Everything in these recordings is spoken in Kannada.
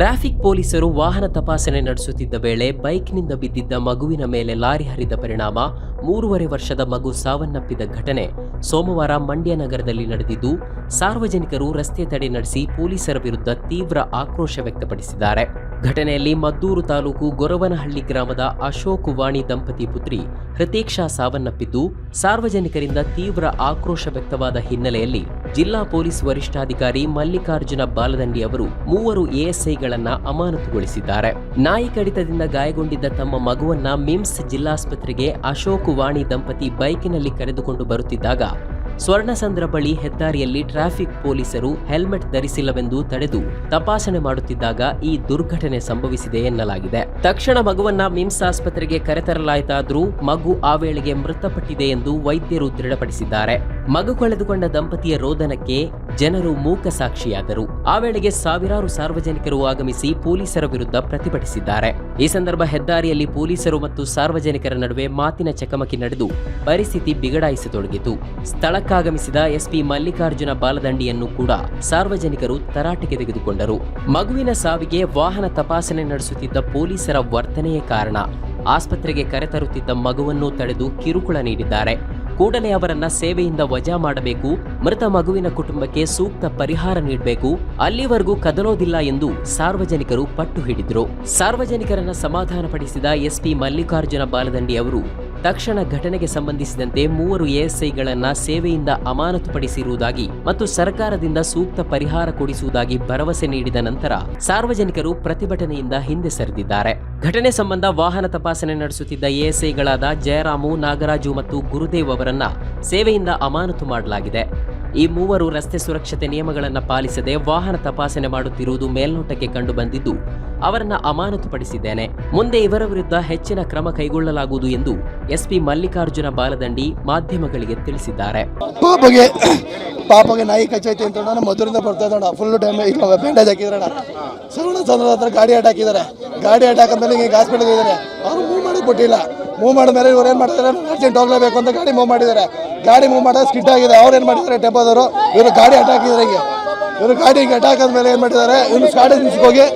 ಟ್ರಾಫಿಕ್ ಪೊಲೀಸರು ವಾಹನ ತಪಾಸಣೆ ನಡೆಸುತ್ತಿದ್ದ ವೇಳೆ ಬೈಕ್ನಿಂದ ಬಿದ್ದಿದ್ದ ಮಗುವಿನ ಮೇಲೆ ಲಾರಿ ಹರಿದ ಪರಿಣಾಮ ಮೂರುವರೆ ವರ್ಷದ ಮಗು ಸಾವನ್ನಪ್ಪಿದ ಘಟನೆ. ಸೋಮವಾರ ಮಂಡ್ಯ ನಗರದಲ್ಲಿ ನಡೆದಿದ್ದು, ಸಾರ್ವಜನಿಕರು ರಸ್ತೆ ತಡೆ ನಡೆಸಿ ಪೊಲೀಸರ ವಿರುದ್ಧ ತೀವ್ರ ಆಕ್ರೋಶ ವ್ಯಕ್ತಪಡಿಸಿದ್ದಾರೆ. ಘಟನೆಯಲ್ಲಿ ಮದ್ದೂರು ತಾಲೂಕು ಗೊರವನಹಳ್ಳಿ ಗ್ರಾಮದ ಅಶೋಕ್ ವಾಣಿ ದಂಪತಿ ಪುತ್ರಿ ಹೃತೀಕ್ಷಾ ಸಾವನ್ನಪ್ಪಿದ್ದು, ಸಾರ್ವಜನಿಕರಿಂದ ತೀವ್ರ ಆಕ್ರೋಶ ವ್ಯಕ್ತವಾದ ಹಿನ್ನೆಲೆಯಲ್ಲಿ ಜಿಲ್ಲಾ ಪೊಲೀಸ್ ವರಿಷ್ಠಾಧಿಕಾರಿ ಮಲ್ಲಿಕಾರ್ಜುನ ಬಾಲದಂಡಿ ಅವರು ಮೂವರು ಎಎಸ್ಐಗಳನ್ನ ಅಮಾನತುಗೊಳಿಸಿದ್ದಾರೆ. ನಾಯಿ ಕಡಿತದಿಂದ ಗಾಯಗೊಂಡಿದ್ದ ತಮ್ಮ ಮಗುವನ್ನ ಮಿಮ್ಸ್ ಜಿಲ್ಲಾಸ್ಪತ್ರೆಗೆ ಅಶೋಕ್ ವಾಣಿ ದಂಪತಿ ಬೈಕಿನಲ್ಲಿ ಕರೆದುಕೊಂಡು ಬರುತ್ತಿದ್ದಾಗ ಸ್ವರ್ಣಸಂದ್ರ ಬಳಿ ಹೆದ್ದಾರಿಯಲ್ಲಿ ಟ್ರಾಫಿಕ್ ಪೊಲೀಸರು ಹೆಲ್ಮೆಟ್ ಧರಿಸಿಲ್ಲವೆಂದು ತಡೆದು ತಪಾಸಣೆ ಮಾಡುತ್ತಿದ್ದಾಗ ಈ ದುರ್ಘಟನೆ ಸಂಭವಿಸಿದೆ ಎನ್ನಲಾಗಿದೆ. ತಕ್ಷಣ ಮಗುವನ್ನ ಮಿಮ್ಸ್ ಆಸ್ಪತ್ರೆಗೆ ಕರೆತರಲಾಯಿತಾದರೂ ಮಗು ಆ ವೇಳೆಗೆ ಮೃತಪಟ್ಟಿದೆ ಎಂದು ವೈದ್ಯರು ದೃಢಪಡಿಸಿದ್ದಾರೆ. ಮಗು ಕಳೆದುಕೊಂಡ ದಂಪತಿಯ ರೋದನಕ್ಕೆ ಜನರು ಮೂಕ ಸಾಕ್ಷಿಯಾದರು. ಆ ವೇಳೆಗೆ ಸಾವಿರಾರು ಸಾರ್ವಜನಿಕರು ಆಗಮಿಸಿ ಪೊಲೀಸರ ವಿರುದ್ಧ ಪ್ರತಿಭಟಿಸಿದ್ದಾರೆ. ಈ ಸಂದರ್ಭ ಹೆದ್ದಾರಿಯಲ್ಲಿ ಪೊಲೀಸರು ಮತ್ತು ಸಾರ್ವಜನಿಕರ ನಡುವೆ ಮಾತಿನ ಚಕಮಕಿ ನಡೆದು ಪರಿಸ್ಥಿತಿ ಬಿಗಡಾಯಿಸತೊಡಗಿತು. ಸ್ಥಳಕ್ಕಾಗಮಿಸಿದ ಎಸ್ಪಿ ಮಲ್ಲಿಕಾರ್ಜುನ ಬಾಲದಂಡಿಯನ್ನು ಕೂಡ ಸಾರ್ವಜನಿಕರು ತರಾಟೆಗೆ ತೆಗೆದುಕೊಂಡರು. ಮಗುವಿನ ಸಾವಿಗೆ ವಾಹನ ತಪಾಸಣೆ ನಡೆಸುತ್ತಿದ್ದ ಪೊಲೀಸರ ವರ್ತನೆಯೇ ಕಾರಣ. ಆಸ್ಪತ್ರೆಗೆ ಕರೆತರುತ್ತಿದ್ದ ಮಗುವನ್ನು ತಡೆದು ಕಿರುಕುಳ ನೀಡಿದ್ದಾರೆ. ಕೂಡಲೇ ಅವರನ್ನ ಸೇವೆಯಿಂದ ವಜಾ ಮಾಡಬೇಕು, ಮೃತ ಮಗುವಿನ ಕುಟುಂಬಕ್ಕೆ ಸೂಕ್ತ ಪರಿಹಾರ ನೀಡಬೇಕು, ಅಲ್ಲಿವರೆಗೂ ಕದಲೋದಿಲ್ಲ ಎಂದು ಸಾರ್ವಜನಿಕರು ಪಟ್ಟು ಹಿಡಿದ್ರು. ಸಾರ್ವಜನಿಕರನ್ನ ಸಮಾಧಾನಪಡಿಸಿದ ಎಸ್ಪಿ ಮಲ್ಲಿಕಾರ್ಜುನ ಬಾಲದಂಡಿ ಅವರು ತಕ್ಷಣ ಘಟನೆಗೆ ಸಂಬಂಧಿಸಿದಂತೆ ಮೂವರು ಎಎಸ್ಐಗಳನ್ನ ಸೇವೆಯಿಂದ ಅಮಾನತುಪಡಿಸಿರುವುದಾಗಿ ಮತ್ತು ಸರ್ಕಾರದಿಂದ ಸೂಕ್ತ ಪರಿಹಾರ ಕೊಡಿಸುವುದಾಗಿ ಭರವಸೆ ನೀಡಿದ ನಂತರ ಸಾರ್ವಜನಿಕರು ಪ್ರತಿಭಟನೆಯಿಂದ ಹಿಂದೆ ಸರಿದಿದ್ದಾರೆ. ಘಟನೆ ಸಂಬಂಧ ವಾಹನ ತಪಾಸಣೆ ನಡೆಸುತ್ತಿದ್ದ ಎಎಸ್ಐಗಳಾದ ಜಯರಾಮು, ನಾಗರಾಜು ಮತ್ತು ಗುರುದೇವ್ ಅವರನ್ನ ಸೇವೆಯಿಂದ ಅಮಾನತು ಮಾಡಲಾಗಿದೆ. ಈ ಮೂವರು ರಸ್ತೆ ಸುರಕ್ಷತೆ ನಿಯಮಗಳನ್ನು ಪಾಲಿಸದೆ ವಾಹನ ತಪಾಸಣೆ ಮಾಡುತ್ತಿರುವುದು ಮೇಲ್ನೋಟಕ್ಕೆ ಕಂಡು ಬಂದಿದ್ದು ಅವರನ್ನ ಅಮಾನತುಪಡಿಸಿದ್ದೇನೆ. ಮುಂದೆ ಇವರ ವಿರುದ್ಧ ಹೆಚ್ಚಿನ ಕ್ರಮ ಕೈಗೊಳ್ಳಲಾಗುವುದು ಎಂದು ಎಸ್ಪಿ ಮಲ್ಲಿಕಾರ್ಜುನ ಬಾಲದಂಡಿ ಮಾಧ್ಯಮಗಳಿಗೆ ತಿಳಿಸಿದ್ದಾರೆ. ಪಾಪಗೆ ಪಾಪಗೆ ನಾಯಿ ಕಚ್ಚೈತೆ ಅಂತ ಮಧುರಿಂದ ಬರ್ತಾ ಫುಲ್ ಡ್ಯಾಮೇಜ್ ಈಗ ಬ್ಯಾಂಡೇಜ್ ಹಾಕಿದ್ರಣ ಸರಣ ಚಂದ್ರ ಹತ್ರ ಗಾಡಿ ಅಟ್ಯಾಕ್ ಹಾಕಿದ್ದಾರೆ ಗಾಡಿ ಅಟ್ಯಾಕ್ ಮೇಲೆ ಈಗ ಹಾಸ್ಪಿಟಲ್ ಇದ್ದಾರೆ ಅವ್ರು ಮೂವ್ ಮಾಡಿ ಕೊಟ್ಟಿಲ್ಲ ಮೂವ್ ಮಾಡಿದ ಮೇಲೆ ಇವ್ರು ಏನು ಮಾಡ್ತಾರೆ ಅರ್ಜೆಂಟ್ ಹೋಗ್ಲೇಬೇಕು ಅಂತ ಗಾಡಿ ಮೂವ್ ಮಾಡಿದ್ದಾರೆ. ಗಾಡಿ ಮೂವ್ ಮಾಡಿದ್ರೆ ಸ್ಕಿಡ್ ಆಗಿದೆ. ಅವ್ರು ಏನು ಮಾಡಿದ್ದಾರೆ? ಟೆಂಪೋದವರು ಇವರು ಗಾಡಿ ಅಟ್ಯಾಕ್ ಹಾಕಿದ್ದಾರೆ ಈಗ ಇವರು ಗಾಡಿ ಅಟ್ಯಾಕ್ ಆದ್ಮೇಲೆ ಏನು ಮಾಡಿದ್ದಾರೆ? ಇವ್ರು ಗಾಡಿ ನಿಲ್ಸ್ಕೋಗಿ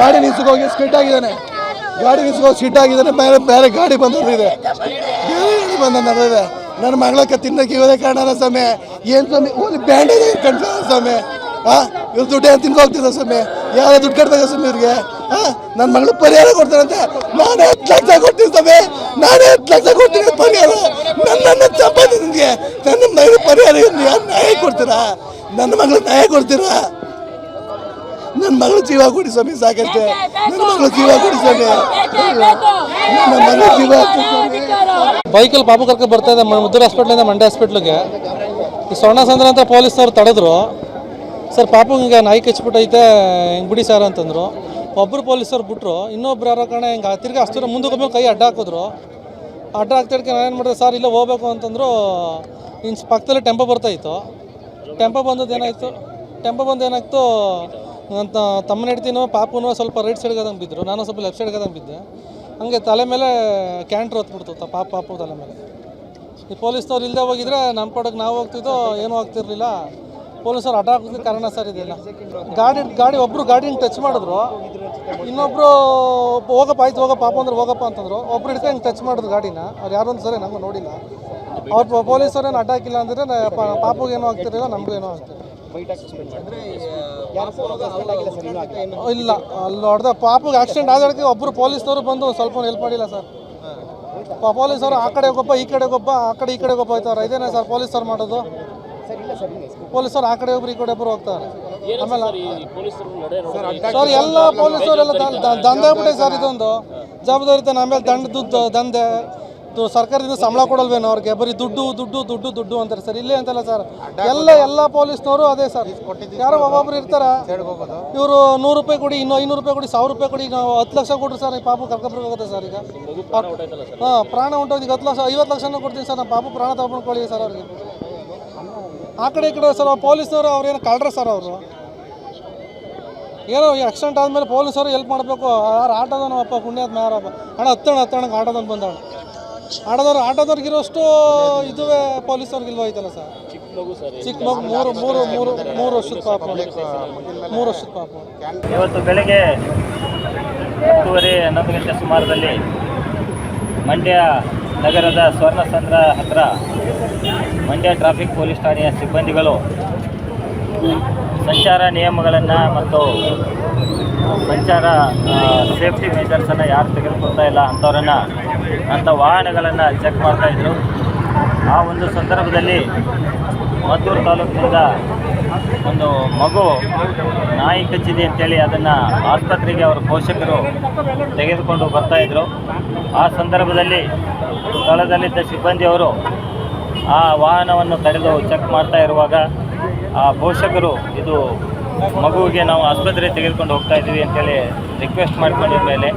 ಗಾಡಿ ನಿಲ್ಸ್ಕೋಗಿ ಸ್ಕಿಡ್ ಆಗಿದ್ದಾನೆ. ಗಾಡಿ ಬಿಸ್ಕೊಂಡು ಸೀಟ್ ಆಗಿದ್ದಾನೆ ಬೇರೆ ಬೇರೆ ಗಾಡಿ ಬಂದಿದೆ ಬೇರೆ ಗಾಡಿ ನಡೆದಿದೆ. ನನ್ನ ಮಗಳಕ್ಕೆ ತಿನ್ನಕ್ಕೆ ಇವರೇ ಕಾರಣ ಸ್ವಾಮಿ. ಏನು ಸ್ವಾಮಿ? ಒಂದು ಬ್ಯಾಂಡೇಜ್ ಕಣ್ಸ ಸ್ವಾಮಿ. ಹಾ ಇವ್ರು ದುಡ್ಡು ಏನು ತಿನ್ಕೋಗ್ತಿದ್ದ ಸ್ವಾಮಿ? ಯಾರು ದುಡ್ಡು ಕಟ್ಬೇಕು ಸ್ವಾಮಿ ಇವ್ರಿಗೆ? ಹಾ ನನ್ನ ಮಗಳು ಪರಿಹಾರ ಕೊಡ್ತಾರಂತೆ. ನಾನೇ ಹತ್ತು ಲಕ್ಷ ಕೊಡ್ತೀನಿ ಸ್ವಾಮಿ. ನಾನೇ ಹತ್ತು ಲಕ್ಷ ಕೊಡ್ತೀನಿ ಪರಿಹಾರ. ನನ್ನನ್ನು ಚಪಾತಿ ನಿಮಗೆ ನನ್ನ ಮಗಳು ಪರಿಹಾರ ಯಾರು ನ್ಯಾಯ ಕೊಡ್ತೀರಾ? ನನ್ನ ಮಗಳು ನ್ಯಾಯ ಕೊಡ್ತೀರಾ? ನನ್ನ ಮಗಳು ಜೀವ ಕೊಡಿ ಸ್ವಾಮಿ ಸಾಕಷ್ಟೇ. ನನ್ನ ಮಗಳು ಜೀವ ಕೊಡಿ ಸ್ವಾಮಿ ನನ್ನ ಮಗಳು ಜೀವ ಬೈಕಲ್ಲಿ ಬಾಬು ಕರ್ಕೊಂಡು ಬರ್ತಾ ಇದೆ ಮುದ್ದೂರು ಹಾಸ್ಪಿಟ್ಲಿಂದ ಮಂಡ್ಯ ಹಾಸ್ಪಿಟ್ಲಿಗೆ ಈ ಸ್ವರ್ಣಸಂದ್ರ ಅಂತ ಪೊಲೀಸ್ನವ್ರು ತಡೆದ್ರು. ಸರ್ ಪಾಪು ಹಿಂಗೆ ನಾಯಿ ಕಚ್ಬಿಟ್ಟೈತೆ ಹಿಂಗೆ ಬಿಡಿ ಸರ್ ಅಂತಂದರು. ಒಬ್ಬರು ಪೊಲೀಸರು ಬಿಟ್ರು, ಇನ್ನೊಬ್ರು ಯಾರೋ ಕಣ, ಹಿಂಗೆ ತಿರ್ಗಿ ಅಷ್ಟು ಮುಂದಕ್ಕೆ ಕೈ ಅಡ್ಡ ಹಾಕಿದ್ರು. ಅಡ್ಡ ನಾನು ಏನು ಮಾಡಿದೆ, ಸರ್, ಇಲ್ಲೇ ಹೋಗ್ಬೇಕು ಅಂತಂದರು. ಇನ್ನು ಪಕ್ಕದಲ್ಲಿ ಟೆಂಪೋ ಬರ್ತಾಯಿತ್ತು ಟೆಂಪೋ ಬಂದದ್ದು ಏನಾಯಿತು? ಟೆಂಪೋ ಬಂದು ಏನಾಯ್ತು? ನನ್ನ ತ- ತಮ್ಮನ ಹೆಡ್ತಿನೋ, ಪಾಪುನೋ ಸ್ವಲ್ಪ ರೈಟ್ ಸೈಡ್ಗೆ ಬಿದ್ದರು ನಾನು ಸ್ವಲ್ಪ ಲೆಫ್ಟ್ ಸೈಡ್ಗೆ ಬಿದ್ದೆ. ಹಂಗೆ ತಲೆ ಮೇಲೆ ಕ್ಯಾಂಟ್ರ್ ಹೊತ್ಬಿಡ್ತು ತ- ಪಾಪ, ಪಾಪು ತಲೆ ಮೇಲೆ. ಈ ಪೊಲೀಸ್ನವ್ರು ಇಲ್ಲದೆ ಹೋಗಿದ್ರೆ ನಮ್ಮ ಪಡಕ್ಕೆ ನಾವು ಹೋಗ್ತಿದ್ದೋ ಏನೂ ಆಗ್ತಿರ್ಲಿಲ್ಲ. ಪೊಲೀಸರು ಅಡ್ಡ ಹಾಕೋದಕ್ಕೆ ಕಾರಣ ಸರ್ ಇದೆಲ್ಲ. ಗಾಡಿ ಗಾಡಿ ಒಬ್ಬರು ಗಾಡಿನ ಟಚ್ ಮಾಡಿದ್ರು. ಇನ್ನೊಬ್ಬರು ಹೋಗಪ್ಪ, ಆಯ್ತು ಹೋಗಪ್ಪ, ಪಾಪ ಅಂದ್ರೆ ಹೋಗಪ್ಪ ಅಂತಂದ್ರು. ಒಬ್ರು ಹಿಡ್ಕೊಂಡು ಹಿಂಗೆ ಟಚ್ ಮಾಡಿದ್ರು ಗಾಡಿನ. ಅವ್ರು ಯಾರು ಅಂತ ಸರಿ ನಮ್ಗೆ ನೋಡಿಲ್ಲ. ಅವ್ರು ಪೊಲೀಸರೇನು ಅಡ್ಡ ಹಾಕಿಲ್ಲ ಅಂದರೆ ಪಾಪುಗೆ ಏನೂ ಆಗ್ತಿರಲಿಲ್ಲ, ನಮಗೂ ಏನೂ ಆಗ್ತಿರಲಿಲ್ಲ. ಇಲ್ಲ ಅಲ್ಲಿ ಹೊಡೆದ ಪಾಪಗೆ ಆಕ್ಸಿಡೆಂಟ್ ಆಗೋದಕ್ಕೆ ಒಬ್ಬರು ಪೊಲೀಸ್ನವರು ಬಂದು ಸ್ವಲ್ಪ ಹೆಲ್ಪ್ ಮಾಡಿಲ್ಲ ಸರ್. ಪೊಲೀಸರು ಆ ಕಡೆ ಗೊಬ್ಬಾ ಈ ಕಡೆ ಒಬ್ಬ ಆ ಕಡೆ ಈ ಕಡೆ ಗೊಬ್ಬ ಹೋಗ್ತಾರೆ ಇದೇನೇ ಸರ್ ಪೊಲೀಸರು ಮಾಡೋದು? ಪೊಲೀಸರು ಆ ಕಡೆ ಒಬ್ರು ಈ ಕಡೆ ಒಬ್ರು ಹೋಗ್ತಾರೆ. ಆಮೇಲೆ ಸರ್ ಎಲ್ಲ ಪೊಲೀಸರೆಲ್ಲ ದಂಧೆ ಆಗ್ಬಿಟ್ಟೆ ಸರ್ ಇದೊಂದು. ಜವಾಬ್ದಾರಿ ಆಮೇಲೆ ದಂಡದ್ದು ದಂಧೆ. ಸರ್ಕಾರದಿಂದ ಸಂಬಳ ಕೊಡಲ್ವೇನೋ ಅವ್ರಿಗೆ? ಬರೀ ದುಡ್ಡು ದುಡ್ಡು ದುಡ್ಡು ದುಡ್ಡು ಅಂತಾರೆ ಸರ್. ಇಲ್ಲೇ ಅಂತಲ್ಲ ಸರ್. ಎಲ್ಲ ಎಲ್ಲ ಪೊಲೀಸ್ನವರು ಅದೇ ಸರ್. ಯಾರೋ ಒಬ್ಬೊಬ್ರು ಇರ್ತಾರ. ಇವರು ನೂರು ರೂಪಾಯಿ ಕೊಡಿ ಇನ್ನೂ ಐನೂರು ರೂಪಾಯಿ ಕೊಡಿ ಸಾವಿರ ರೂಪಾಯಿ ಕೊಡಿ ನಾವು ಹತ್ತು ಲಕ್ಷ ಕೊಡ್ರಿ ಸರ್ ಈ ಪಾಪು ಕರ್ಕೊಬರ್ಬೇಕಾಗುತ್ತೆ ಸರ್ ಈಗ. ಹಾಂ ಪ್ರಾಣ ಉಂಟೋದು ಈಗ ಹತ್ತು ಲಕ್ಷ ಐವತ್ತು ಲಕ್ಷನೂ ಕೊಡ್ತೀನಿ ಸರ್ ನಮ್ಮ ಪಾಪು ಪ್ರಾಣ ತಗೊಂಡ್ಕೊಳ್ಳಿ ಸರ್ ಅವ್ರಿಗೆ. ಆ ಕಡೆ ಈ ಕಡೆ ಸರ್ ಪೊಲೀಸ್ನವರು ಅವ್ರೇನು ಕಳ್ರ ಸರ್ ಅವರು. ಏನೋ ಈ ಆಕ್ಸಿಡೆಂಟ್ ಆದಮೇಲೆ ಪೊಲೀಸರು ಹೆಲ್ಪ್ ಮಾಡಬೇಕು. ಯಾರು ಆಟೋದನಪ್ಪ ಪುಣ್ಯದ ಮ್ಯಾರಪ್ಪ ಅಣ್ಣ ಹತ್ತಣ ಹತ್ತಣ್ಣಗೆ ಆಟೋದನ್ ಬಂದವನು. ಆಟೋದವ್ರು ಆಟೋದವ್ರಿಗಿರೋಷ್ಟು ಇದುವೇ ಪೊಲೀಸವ್ರಿಗಿಲ್ವ ಐತಲ್ಲ ಸರ್? ಚಿಕ್ಕ ಮಗು ಮೂರು ಮೂರು ಮೂರು ಮೂರು ವರ್ಷದ ಪಾಪ ಮೂರು ವರ್ಷದ ಪಾಪ ಇವತ್ತು ಬೆಳಗ್ಗೆ ಹತ್ತುವರೆ ಹನ್ನೊಂದು ಗಂಟೆ ಸುಮಾರದಲ್ಲಿ ಮಂಡ್ಯ ನಗರದ ಸ್ವರ್ಣಸಂದ್ರ ಹತ್ರ ಮಂಡ್ಯ ಟ್ರಾಫಿಕ್ ಪೊಲೀಸ್ ಠಾಣೆಯ ಸಿಬ್ಬಂದಿಗಳು ಸಂಚಾರ ನಿಯಮಗಳನ್ನು ಮತ್ತು ಸಂಚಾರ ಸೇಫ್ಟಿ ಮೇಜರ್ಸನ್ನು ಯಾರು ತೆಗೆದುಕೊಳ್ತಾ ಇಲ್ಲ ಅಂಥವ್ರನ್ನು ಅಂಥ ವಾಹನಗಳನ್ನು ಚೆಕ್ ಮಾಡ್ತಾಯಿದ್ರು ಆ ಒಂದು ಸಂದರ್ಭದಲ್ಲಿ ಮದ್ದೂರು ತಾಲೂಕಿನಿಂದ ಒಂದು ಮಗು ನಾಯಿ ಕಚ್ಚಿದೆ ಅಂತೇಳಿ ಅದನ್ನು ಆಸ್ಪತ್ರೆಗೆ ಅವರ ಪೋಷಕರು ತೆಗೆದುಕೊಂಡು ಬರ್ತಾಯಿದ್ರು ಆ ಸಂದರ್ಭದಲ್ಲಿ ಸ್ಥಳದಲ್ಲಿದ್ದ ಸಿಬ್ಬಂದಿಯವರು ಆ ವಾಹನವನ್ನು ತಡೆದು ಚೆಕ್ ಮಾಡ್ತಾ ಇರುವಾಗ ಆ ಪೋಷಕರು, ಇದು ಮಗುವಿಗೆ ನಾವು ಆಸ್ಪತ್ರೆ ತೆಗೆದುಕೊಂಡು ಹೋಗ್ತಾ ಇದ್ದೀವಿ ಅಂತೇಳಿ ರಿಕ್ವೆಸ್ಟ್ ಮಾಡ್ಕೊಂಡಿದ ಮೇಲೆ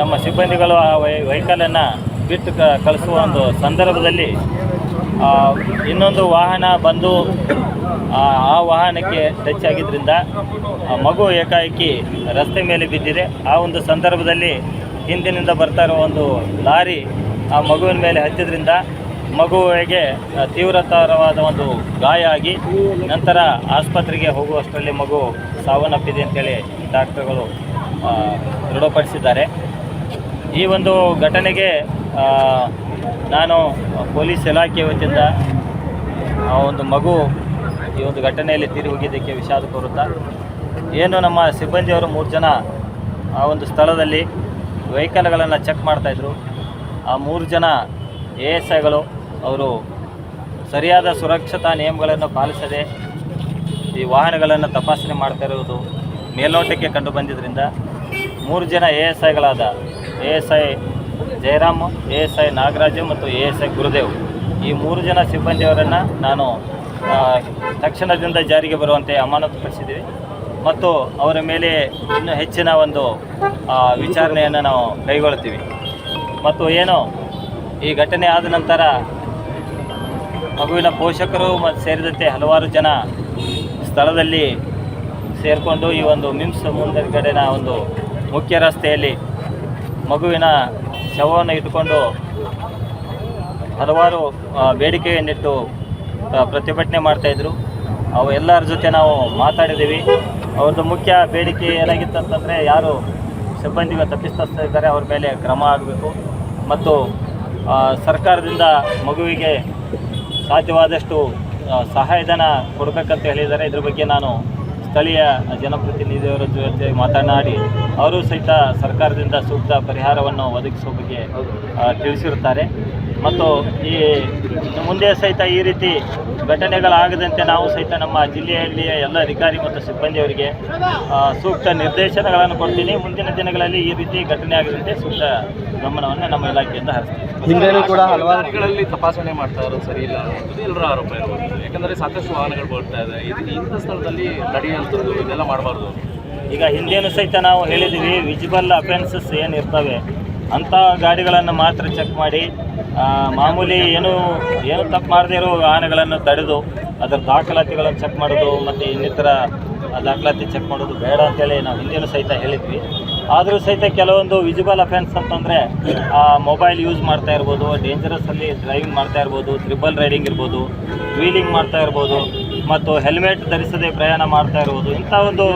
ನಮ್ಮ ಸಿಬ್ಬಂದಿಗಳು ಆ ವೈ ವೆಹಿಕಲನ್ನು ಬಿಟ್ಟು ಕಳಿಸುವ ಒಂದು ಸಂದರ್ಭದಲ್ಲಿ ಇನ್ನೊಂದು ವಾಹನ ಬಂದು, ಆ ವಾಹನಕ್ಕೆ ಟಚ್ ಆಗಿದ್ದರಿಂದ ಮಗು ಏಕಾಏಕಿ ರಸ್ತೆ ಮೇಲೆ ಬಿದ್ದಿದೆ. ಆ ಒಂದು ಸಂದರ್ಭದಲ್ಲಿ ಹಿಂದಿನಿಂದ ಬರ್ತಾ ಇರೋ ಒಂದು ಲಾರಿ ಆ ಮಗುವಿನ ಮೇಲೆ ಹತ್ತಿದ್ರಿಂದ ಮಗುವಿಗೆ ತೀವ್ರತರವಾದ ಒಂದು ಗಾಯ ಆಗಿ ನಂತರ ಆಸ್ಪತ್ರೆಗೆ ಹೋಗುವಷ್ಟರಲ್ಲಿ ಮಗು ಸಾವನ್ನಪ್ಪಿದೆ ಅಂತೇಳಿ ಡಾಕ್ಟರ್ಗಳು ದೃಢಪಡಿಸಿದ್ದಾರೆ. ಈ ಒಂದು ಘಟನೆಗೆ ನಾನು ಪೊಲೀಸ್ ಇಲಾಖೆ ವತಿಯಿಂದ ಆ ಒಂದು ಮಗು ಈ ಒಂದು ಘಟನೆಯಲ್ಲಿ ತೀರಿ ಹೋಗಿದ್ದಕ್ಕೆ ವಿಷಾದ ಕೋರುತ್ತಾ ಏನು ನಮ್ಮ ಸಿಬ್ಬಂದಿಯವರು ಮೂರು ಜನ ಆ ಒಂದು ಸ್ಥಳದಲ್ಲಿ ವೆಹಿಕಲ್ಗಳನ್ನು ಚೆಕ್ ಮಾಡ್ತಾಯಿದ್ರು ಆ ಮೂರು ಜನ ಎ ಎಸ್ ಐಗಳು ಅವರು ಸರಿಯಾದ ಸುರಕ್ಷತಾ ನಿಯಮಗಳನ್ನು ಪಾಲಿಸದೆ ಈ ವಾಹನಗಳನ್ನು ತಪಾಸಣೆ ಮಾಡ್ತಾ ಇರುವುದು ಮೇಲ್ನೋಟಕ್ಕೆ ಕಂಡು ಬಂದಿದ್ದರಿಂದ ಮೂರು ಜನ A S ಐಗಳಾದ A S I Jayaram A S I Nagaraju ಮತ್ತು ಎ ಎಸ್ ಐ ಗುರುದೇವ್. ಈ ಮೂರು ಜನ ಸಿಬ್ಬಂದಿಯವರನ್ನು ನಾನು ತಕ್ಷಣದಿಂದ ಜಾರಿಗೆ ಬರುವಂತೆ ಅಮಾನತುಪಡಿಸಿದ್ದೀವಿ ಮತ್ತು ಅವರ ಮೇಲೆ ಇನ್ನೂ ಹೆಚ್ಚಿನ ಒಂದು ವಿಚಾರಣೆಯನ್ನು ನಾವು ಕೈಗೊಳ್ತೀವಿ. ಮತ್ತು ಏನು ಈ ಘಟನೆ ಆದ ನಂತರ ಮಗುವಿನ ಪೋಷಕರು ಮತ್ತು ಸೇರಿದಂತೆ ಹಲವಾರು ಜನ ಸ್ಥಳದಲ್ಲಿ ಸೇರಿಕೊಂಡು ಈ ಒಂದು ಮಿಮ್ಸ್ ಮುಂದಗಡೆನ ಒಂದು ಮುಖ್ಯ ರಸ್ತೆಯಲ್ಲಿ ಮಗುವಿನ ಶವವನ್ನು ಇಟ್ಟುಕೊಂಡು ಹಲವಾರು ಬೇಡಿಕೆಯನ್ನಿಟ್ಟು ಪ್ರತಿಭಟನೆ ಮಾಡ್ತಾಯಿದ್ರು ಅವು ಎಲ್ಲರ ಜೊತೆ ನಾವು ಮಾತಾಡಿದ್ದೀವಿ. ಅವ್ರದ್ದು ಮುಖ್ಯ ಬೇಡಿಕೆ ಏನಾಗಿತ್ತು ಅಂತಂದರೆ ಯಾರು ಸಿಬ್ಬಂದಿಗಳು ತಪ್ಪಿಸ್ತಾ ಇದ್ದಾರೆ ಅವ್ರ ಮೇಲೆ ಕ್ರಮ ಆಗಬೇಕು. ಮತ್ತು ಸರ್ಕಾರದಿಂದ ಮಗುವಿಗೆ ಸಾಧ್ಯವಾದಷ್ಟು ಸಹಾಯಧನ ಕೊಡಬೇಕಂತ ಹೇಳಿದ್ದಾರೆ. ಇದ್ರ ಬಗ್ಗೆ ನಾನು ಸ್ಥಳೀಯ ಜನಪ್ರತಿನಿಧಿಯವರ ಜೊತೆ ಮಾತನಾಡಿ, ಅವರು ಸಹಿತ ಸರ್ಕಾರದಿಂದ ಸೂಕ್ತ ಪರಿಹಾರವನ್ನು ಒದಗಿಸುವ ಬಗ್ಗೆ ತಿಳಿಸಿರುತ್ತಾರೆ. ಮತ್ತು ಈ ಮುಂದೆ ಸಹಿತ ಈ ರೀತಿ ಘಟನೆಗಳಾಗದಂತೆ ನಾವು ಸಹಿತ ನಮ್ಮ ಜಿಲ್ಲೆಯಲ್ಲಿಯ ಎಲ್ಲ ಅಧಿಕಾರಿ ಮತ್ತು ಸಿಬ್ಬಂದಿಯವರಿಗೆ ಸೂಕ್ತ ನಿರ್ದೇಶನಗಳನ್ನು ಕೊಡ್ತೀನಿ. ಮುಂದಿನ ದಿನಗಳಲ್ಲಿ ಈ ರೀತಿ ಘಟನೆ ಆಗದಂತೆ ಸೂಕ್ತ ಗಮನವನ್ನು ನಮ್ಮ ಇಲಾಖೆಯಿಂದ ಹರಿಸ್ತೀವಿ ಕೂಡ ಹಲವಾರುಗಳಲ್ಲಿ ತಪಾಸಣೆ ಮಾಡ್ತಾ ಇರೋದು ಸರಿ ಇಲ್ಲ ಅನ್ನೋದು ಎಲ್ಲರ ಆರೋಪ ಇರ್ಬೋದು. ಯಾಕಂದರೆ ಸಾಕಷ್ಟು ವಾಹನಗಳು ಬರ್ತಾ ಇದೆ. ಇದಕ್ಕೆ ಇಂಥ ಸ್ಥಳದಲ್ಲಿ ನಡೆಯುವಂಥದ್ದು ಇದೆಲ್ಲ ಮಾಡಬಾರ್ದು. ಈಗ ಹಿಂದೇನು ಸಹಿತ ನಾವು ಹೇಳಿದ್ದೀವಿ ವಿಜಿಬಲ್ ಅಫೆನ್ಸಸ್ ಏನಿರ್ತವೆ. ಇರ್ತವೆ ಅಂಥ ಗಾಡಿಗಳನ್ನು ಮಾತ್ರ ಚೆಕ್ ಮಾಡಿ ಮಾಮೂಲಿ ಏನು ಏನು ತಪ್ಪು ಮಾಡದೇ ಇರೋ ವಾಹನಗಳನ್ನು ತಡೆದು ಅದರ ದಾಖಲಾತಿಗಳನ್ನು ಚೆಕ್ ಮಾಡೋದು ಮತ್ತು ಇನ್ನಿತರ ದಾಖಲಾತಿ ಚೆಕ್ ಮಾಡೋದು ಬೇಡ ಅಂತೇಳಿ ನಾವು ಹಿಂದೇನು ಸಹಿತ ಹೇಳಿದ್ವಿ. ಆದರೂ ಸಹಿತ ಕೆಲವೊಂದು ವಿಜಿಬಲ್ ಅಫೆನ್ಸ್ ಅಂತಂದರೆ ಮೊಬೈಲ್ ಯೂಸ್ ಮಾಡ್ತಾ ಇರ್ಬೋದು ಡೇಂಜರಸ್ಸಲ್ಲಿ ಡ್ರೈವಿಂಗ್ ಮಾಡ್ತಾ ಇರ್ಬೋದು ತ್ರಿಬಲ್ ರೈಡಿಂಗ್ ಇರ್ಬೋದು ವೀಲಿಂಗ್ ಮಾಡ್ತಾ ಇರ್ಬೋದು, ಮತ್ತು ಹೆಲ್ಮೆಟ್ ಧರಿಸದೆ ಪ್ರಯಾಣ ಮಾಡ್ತಾ ಇರ್ಬೋದು, ಇಂಥ ಒಂದು